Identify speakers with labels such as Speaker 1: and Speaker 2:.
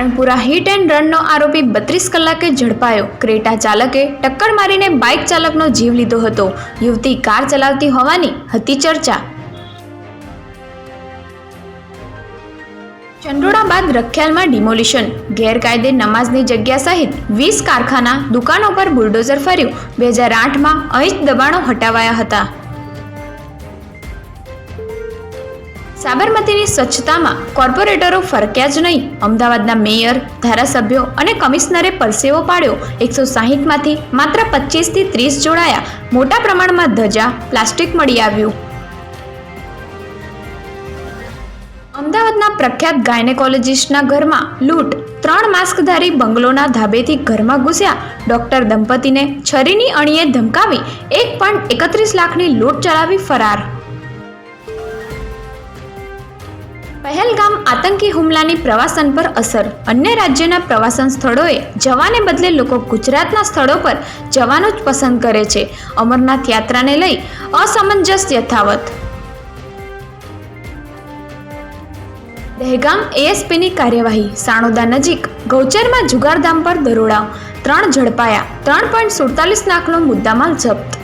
Speaker 1: Khanpura hit and રનનો આરોપી બત્રીસ કલાકે ઝડપાયો. ક્રેટા ચાલકે ટક્કર મારીને બાઇક ચાલકનો જીવ લીધો હતો. યુવતી કાર ચલાવતી હોવાની હતી ચર્ચા. ચંડોળા બાદ રખિયાલમાં ડિમોલિશન ગેરકાયદે નમાઝની જગ્યા સહિત વીસ કારખાના, દુકાનો પર બુલડોઝર ફર્યું. બે હજાર આઠમાં અહીં જ દબાણો હટાવાયા હતા. સાબરમતીની સ્વચ્છતામાં કોર્પોરેટરો ફરક્યા જ નહીં. અમદાવાદના મેયર, ધારાસભ્યો અને કમિશનરે પરસેવો પાડ્યો. એકસો સાહીઠમાંથી માત્ર પચીસથી ત્રીસ જોડાયા. મોટા પ્રમાણમાં ધજા, પ્લાસ્ટિક મળી આવ્યું. અમદાવાદના પ્રખ્યાત ગાયનેકોલોજિસ્ટના ઘરમાં લૂંટ. ત્રણ માસ્કધારી બંગલોના ધાબેથી ઘરમાં ઘૂસ્યા. ડોક્ટર દંપતીને છરીની અણીએ ધમકાવી. એક પોઈન્ટ એકત્રીસ લાખની લૂંટ ચલાવી ફરાર. પહેલગામ આતંકી હુમલાની પ્રવાસન પર અસર. અન્ય રાજ્યના પ્રવાસન સ્થળોએ જવાને બદલે લોકો ગુજરાતના સ્થળો પર જવાનું જ પસંદ કરે છે. અમરનાથ યાત્રાને લઈ અસમંજસ યથાવત. દહેગામ એએસપીની કાર્યવાહી. સાણોદા નજીક ગૌચરમાં જુગારધામ પર દરોડા. ત્રણ ઝડપાયા. ત્રણ પોઈન્ટ સુડતાલીસ લાખનો મુદ્દામાલ જપ્ત.